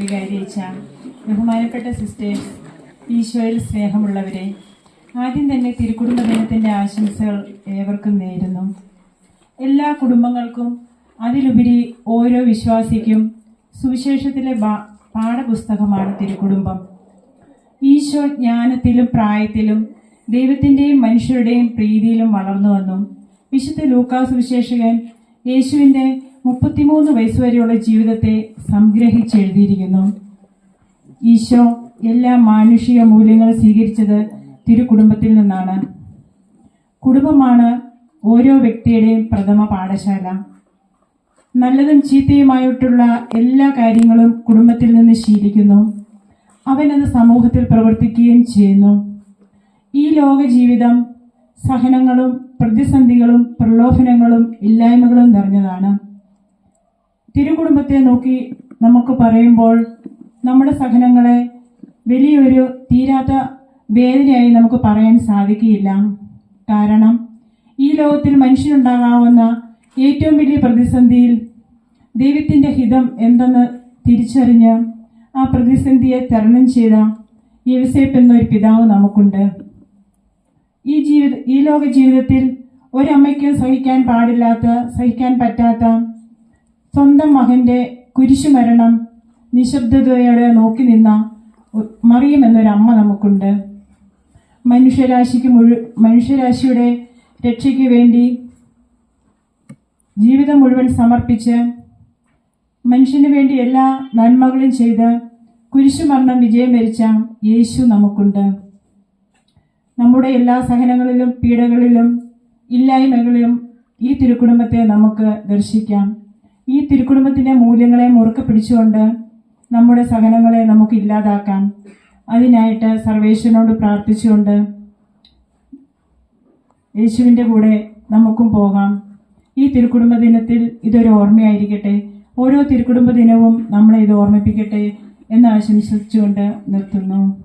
വികാരിയച്ച ബഹുമാനപ്പെട്ട സിസ്റ്റേഴ്സ് ഈശോയിൽ സ്നേഹമുള്ളവരെ ആദ്യം തന്നെ തിരുക്കുടുംബ ദിനത്തിന്റെ ആശംസകൾ ഏവർക്കും നേരുന്നു. എല്ലാ കുടുംബങ്ങൾക്കും അതിലുപരി ഓരോ വിശ്വാസിക്കും സുവിശേഷത്തിലെ പാഠപുസ്തകമാണ് തിരുക്കുടുംബം. ഈശോ ജ്ഞാനത്തിലും പ്രായത്തിലും ദൈവത്തിന്റെയും മനുഷ്യരുടെയും പ്രീതിയിലും വളർന്നു വന്നു. വിശുദ്ധ ലൂക്കാസ് സുവിശേഷകൻ യേശുവിന്റെ മുപ്പത്തിമൂന്ന് വയസ്സുവരെയുള്ള ജീവിതത്തെ സംഗ്രഹിച്ചെഴുതിയിരിക്കുന്നു. ഈശോ എല്ലാ മാനുഷിക മൂല്യങ്ങൾ സ്വീകരിച്ചത് തിരുകുടുംബത്തിൽ നിന്നാണ്. കുടുംബമാണ് ഓരോ വ്യക്തിയുടെയും പ്രഥമ പാഠശാല. നല്ലതും ചീത്തയുമായിട്ടുള്ള എല്ലാ കാര്യങ്ങളും കുടുംബത്തിൽ നിന്ന് ശീലിക്കുന്നു. അവനത് സമൂഹത്തിൽ പ്രവർത്തിക്കുകയും ചെയ്യുന്നു. ഈ ലോക ജീവിതം സഹനങ്ങളും പ്രതിസന്ധികളും പ്രലോഭനങ്ങളും ഇല്ലായ്മകളും നിറഞ്ഞതാണ്. തിരുകുടുംബത്തെ നോക്കി നമുക്ക് പറയുമ്പോൾ നമ്മുടെ സഹനങ്ങളെ വലിയൊരു തീരാത്ത വേദനയായി നമുക്ക് പറയാൻ സാധിക്കുകയില്ല. കാരണം ഈ ലോകത്തിൽ മനുഷ്യനുണ്ടാകാവുന്ന ഏറ്റവും വലിയ പ്രതിസന്ധിയിൽ ദൈവത്തിന്റെ ഹിതം എന്തെന്ന് തിരിച്ചറിഞ്ഞ് ആ പ്രതിസന്ധിയെ തരണം ചെയ്ത യവസേപ്പ് എന്നൊരു പിതാവ് നമുക്കുണ്ട്. ഈ ജീവിത ഈ ലോക ജീവിതത്തിൽ ഒരമ്മയ്ക്കും സഹിക്കാൻ പാടില്ലാത്ത സഹിക്കാൻ പറ്റാത്ത സ്വന്തം മകന്റെ കുരിശുമരണം നിശബ്ദതയോടെ നോക്കി നിന്ന മറിയം എന്നൊരു അമ്മ നമുക്കുണ്ട്. മനുഷ്യരാശിക്ക് മുഴു മനുഷ്യരാശിയുടെ രക്ഷയ്ക്ക് വേണ്ടി ജീവിതം മുഴുവൻ സമർപ്പിച്ച് മനുഷ്യന് വേണ്ടി എല്ലാ നന്മകളും ചെയ്ത് കുരിശുമരണം വിജയം വരിച്ച യേശു നമുക്കുണ്ട്. നമ്മുടെ എല്ലാ സഹനങ്ങളിലും പീഡകളിലും ഇല്ലായ്മകളിലും ഈ തിരുക്കുടുംബത്തെ നമുക്ക് ദർശിക്കാം. ഈ തിരുക്കുടുംബത്തിന്റെ മൂല്യങ്ങളെ മുറുക്കെ പിടിച്ചുകൊണ്ട് നമ്മുടെ സഹനങ്ങളെ നമുക്ക് ഇല്ലാതാക്കാം. അതിനായിട്ട് സർവേശ്വരനോട് പ്രാർത്ഥിച്ചുകൊണ്ട് യേശുവിന്റെ കൂടെ നമുക്കും പോകാം. ഈ തിരുക്കുടുംബ ദിനത്തിൽ ഇതൊരു ഓർമ്മയായിരിക്കട്ടെ. ഓരോ തിരുക്കുടുംബ ദിനവും നമ്മളെ ഇത് ഓർമ്മിപ്പിക്കട്ടെ എന്ന് ആശംസിച്ചുകൊണ്ട് നിർത്തുന്നു.